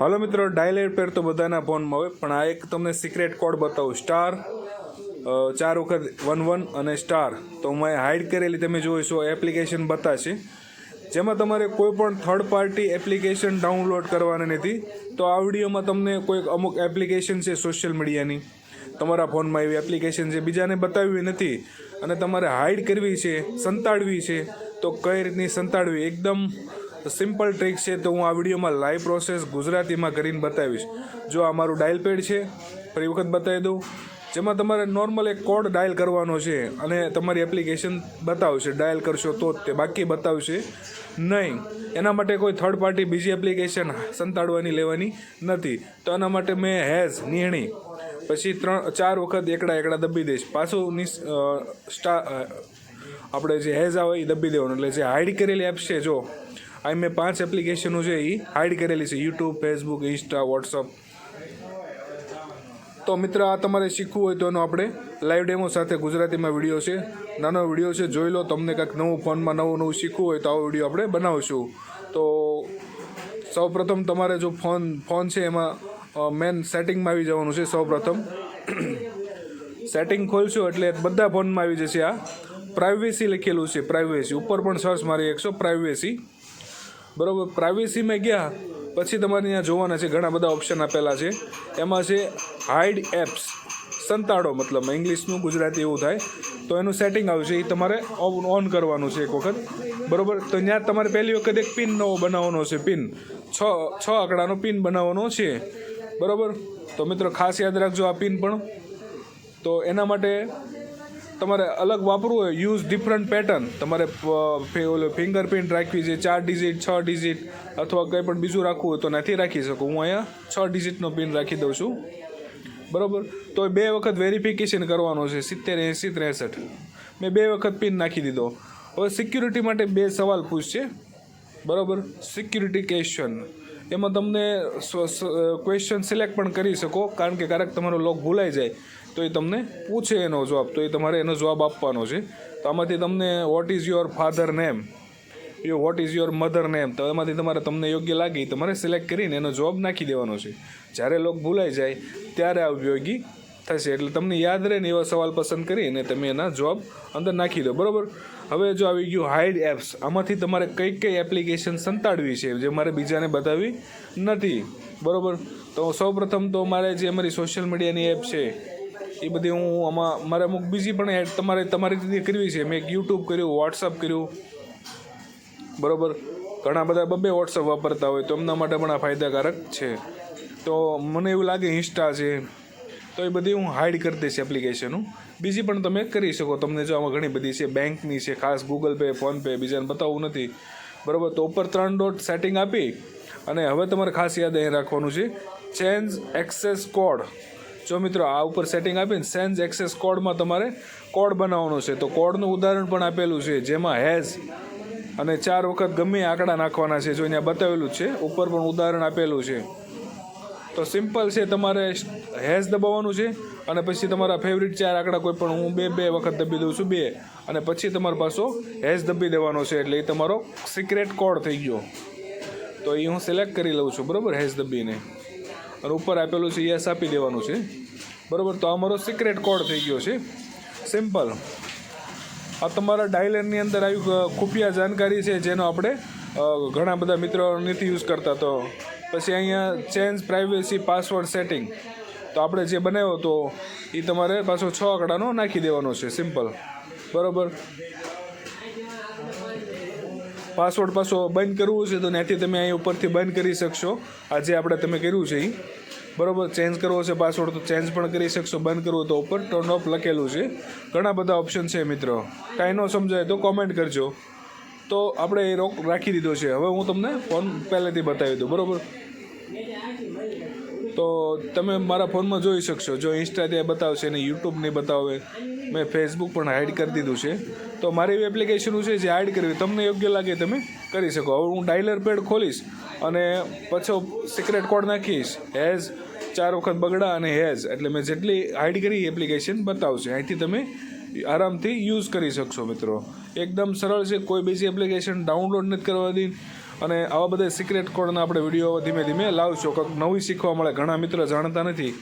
હાલો મિત્રો ડાયલેટ પેર તો બધાના ફોનમાં હોય, પણ આ એક તમને સિક્રેટ કોડ બતાવું. સ્ટાર ચાર વખત વન વન અને સ્ટાર તો હું હાઈડ કરેલી તમે જોઈશો એપ્લિકેશન બતાશે. જેમાં તમારે કોઈ પણ થર્ડ પાર્ટી એપ્લિકેશન ડાઉનલોડ કરવાની નથી. તો આ વિડીયોમાં તમને કોઈક અમુક એપ્લિકેશન છે સોશિયલ મીડિયાની તમારા ફોનમાં એવી એપ્લિકેશન છે, બીજાને બતાવવી નથી. અને તમારે હાઈડ કરવી છે, સંતાડવી છે, તો કઈ રીતની સંતાડવી? એકદમ સિમ્પલ ટ્રીક છે તો હું આ વિડીયોમાં લાઈવ પ્રોસેસ ગુજરાતીમાં કરીને બતાવીશ. જો આ મારું ડાયલ પેડ છે, ફરી વખત બતાવી દઉં. જેમાં તમારે નોર્મલ એક કોડ ડાયલ કરવાનો છે અને તમારી એપ્લિકેશન બતાવશે. ડાયલ કરશો તો જ તે બાકી બતાવશે. નહીં, એના માટે કોઈ થર્ડ પાર્ટી બીજી એપ્લિકેશન સંતાડવાની લેવાની નથી. તો એના માટે મેં હેઝ નિર્ણય પછી ત્રણ, ચાર વખત એકડા એકડા દબી દઈશ. પાછું સ્ટા આપણે જે હેઝ આવે એ દબી દેવાનું. એટલે જે હાઈડ કરેલી એપ છે, જો આ મેં પાંચ એપ્લિકેશનો છે એ હાઈડ કરેલી છે. યુટ્યુબ ફેસબુક ઇન્સ્ટા વોટ્સઅપ તો મિત્ર, આ તમારે શીખવું હોય તો એનો આપણે લાઈવ ડેમો સાથે ગુજરાતીમાં વીડિયો છે. નાનો વીડિયો છે, જોઈ લો. તમને કંઈક નવું ફોનમાં નવું નવું શીખવું હોય તો આવો વીડિયો આપણે બનાવીશું. તો સૌ પ્રથમ તમારે જો ફોન ફોન છે એમાં મેન સેટિંગમાં આવી જવાનું છે સૌ પ્રથમ સેટિંગ ખોલશો એટલે બધા ફોનમાં આવી જશે આ. પ્રાઇવેસી લખેલું છે પ્રાઇવેસી ઉપર પણ સર્ચ મારી એકસો પ્રાઇવેસી બરાબર પ્રાઇવેસીમાં ગયા. પછી તમારે ત્યાં જોવાના છે, ઘણા બધા ઓપ્શન આપેલા છે. એમાં છે હાઈડ એપ્સ સંતાડો મતલબ, ઇંગ્લિશનું ગુજરાતી એવું થાય. તો એનું સેટિંગ આવશે એ તમારે ઓન કરવાનું છે એક વખત. બરાબર, તો ત્યાં તમારે પહેલી વખત એક પિન નવો બનાવવાનો છે, પિન. છ છ આંકડાનો પિન બનાવવાનો છે. બરાબર? તો મિત્રો, ખાસ યાદ રાખજો આ પિન પણ. તો એના માટે તમારે અલગ વાપરવું હોય યુઝ ડિફરન્ટ પેટર્ન તમારે ફિંગરપ્રિન્ટ રાખવી છે, ચાર ડિજિટ છ ડિજિટ અથવા કંઈ પણ બીજું રાખવું હોય તો નથી રાખી શકું. હું અહીંયા છ ડિજિટનો પિન રાખી દઉં છું. બરાબર? તો બે વખત વેરિફિકેશન કરવાનો છે, સિત્તેર, એંસી, ત્રેસઠ. મેં બે વખત પિન નાખી દીધો. હવે સિક્યુરિટી માટે બે સવાલ પૂછશે બરાબર? સિક્યુરિટી ક્વેશ્ચન એમાં તમને ક્વેશ્ચન સિલેક્ટ પણ કરી શકો, કારણ કે ક્યારેક તમારો લોક ભૂલાઈ જાય. તો એ તમને પૂછે એનો જવાબ, તો એ તમારે એનો જવાબ આપવાનો છે. તો આમાંથી તમને what is your father name યો what is your mother name તો એમાંથી તમારે તમને યોગ્ય લાગે, તમારે સિલેક્ટ કરીને એનો જવાબ નાખી દેવાનો છે. જ્યારે લોક ભૂલાઈ જાય, ત્યારે આ ઉપયોગી થશે. એટલે તમને યાદ રહે ને એવા સવાલ પસંદ કરીને તમે એના જવાબ અંદર નાખી દો. બરાબર? હવે જો આવી ગયું હાઈડ એપ્સ આમાંથી તમારે કઈ કઈ એપ્લિકેશન સંતાડવી છે જે મારે બીજાને બતાવવી નથી. બરાબર? તો સૌપ્રથમ તો મારે જે અમારી સોશિયલ મીડિયાની એપ છે, એ બધી હું આમાં, મારે અમુક બીજી પણ એડ તમારે, તમારી રીતે કરવી છે. મેં એક યુટ્યુબ કર્યું વોટ્સઅપ કર્યું. બરાબર? ઘણા બધા બબે વોટ્સઅપ વાપરતા હોય તો એમના માટે પણ આ ફાયદાકારક છે. તો મને એવું લાગે ઇન્સ્ટા છે તો એ બધી હું હાઈડ કરી દઈશ એપ્લિકેશનનું બીજી પણ તમે કરી શકો. તમને જો આમાં ઘણી બધી છે બેંકની છે, ખાસ ગૂગલ પે ફોનપે બીજાને બતાવવું નથી. બરાબર? તો ઉપર ત્રણ ડોટ સેટિંગ આપી અને હવે તમારે ખાસ યાદ અહીં રાખવાનું છે ચેન્જ એક્સેસ કોડ જો મિત્રો આ ઉપર સેટિંગ આપીને સેન્જ એક્સેસ કોડમાં તમારે કોડ બનાવવાનો છે. તો કોડનું ઉદાહરણ પણ આપેલું છે, જેમાં હેઝ અને ચાર વખત ગમે આંકડા નાખવાના છે, જો અહીંયા બતાવેલું છે. ઉપર પણ ઉદાહરણ આપેલું છે. તો સિમ્પલ છે, તમારે હેઝ દબાવવાનું છે અને પછી તમારા ફેવરિટ ચાર આંકડા કોઈ પણ હું બે બે વખત દબી દઉં છું, બે. અને પછી તમારો પાછો હેઝ દબી દેવાનો છે, એટલે એ તમારો સિક્રેટ કોડ થઈ ગયો. તો એ હું સિલેક્ટ કરી લઉં છું, બરાબર? હેઝ દબીને. અને ઉપર આપેલું છે, યસ આપી દેવાનું છે. બરાબર? તો આ મારો સિક્રેટ કોડ થઈ ગયો છે. સિમ્પલ આ તમારા ડાયલરની અંદર આવી ખુફિયા જાણકારી છે, જેનો આપણે ઘણા બધા મિત્રો નથી યુઝ કરતા, તો પછી અહીંયા ચેન્જ પ્રાઇવેસી પાસવર્ડ સેટિંગ તો આપણે જે બનાવ્યો તો એ તમારે પાછો છ આંકડાનો નાખી દેવાનો છે સિમ્પલ બરાબર? પાસવર્ડ પાછો બંધ કરવું છે, તો ત્યાંથી તમે અહીં ઉપરથી બંધ કરી શકશો. આ જે આપણે તમે કર્યું છે એ. બરાબર? ચેન્જ કરવો છે પાસવર્ડ તો ચેન્જ પણ કરી શકશો. બંધ કરવો તો ઉપર ટર્ન ઓફ લખેલું છે. ઘણા બધા ઓપ્શન છે, મિત્રો. કાંઈ ન સમજાય તો કોમેન્ટ કરજો. તો આપણે એ રોક રાખી દીધો છે. હવે હું તમને ફોન પહેલેથી બતાવી દઉં, બરાબર? તો તમે મારા ફોનમાં જોઈ શકશો. જો ઇન્સ્ટા ત્યાં બતાવશે અને યુટ્યુબ નહીં બતાવે. મેં ફેસબુક પણ હાઈડ કરી દીધું છે. તો મારી એવી એપ્લિકેશનો છે જે હાઈડ કરવી. તમને યોગ્ય લાગે તમે કરી શકો. હવે હું ડાયલર પેડ ખોલીશ અને પછી સિક્રેટ કોડ નાખીશ. હેઝ ચાર વખત બગડા અને હેઝ એટલે મેં જેટલી હાઈડ કરી એપ્લિકેશન બતાવશે. અહીંથી તમે આરામથી યુઝ કરી શકશો મિત્રો. એકદમ સરળ છે, કોઈ બીજી એપ્લિકેશન ડાઉનલોડ નથી કરવાની અને આવા બધા સિક્રેટ કોડના આપણે વીડિયો ધીમે ધીમે લાવશો. કંઈક નવી શીખવા મળે, ઘણા મિત્રો જાણતા નથી.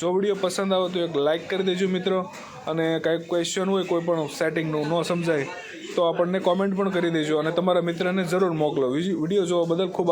જો વીડિયો પસંદ આવે તો એક લાઇક કરી દેજો મિત્રો. અને કાંઈક ક્વેશ્ચન હોય, કોઈ પણ સેટિંગનું ન સમજાય, તો આપણને કોમેન્ટ પણ કરી દેજો અને તમારા મિત્રને જરૂર મોકલો. વીડિયો જોવા બદલ ખૂબ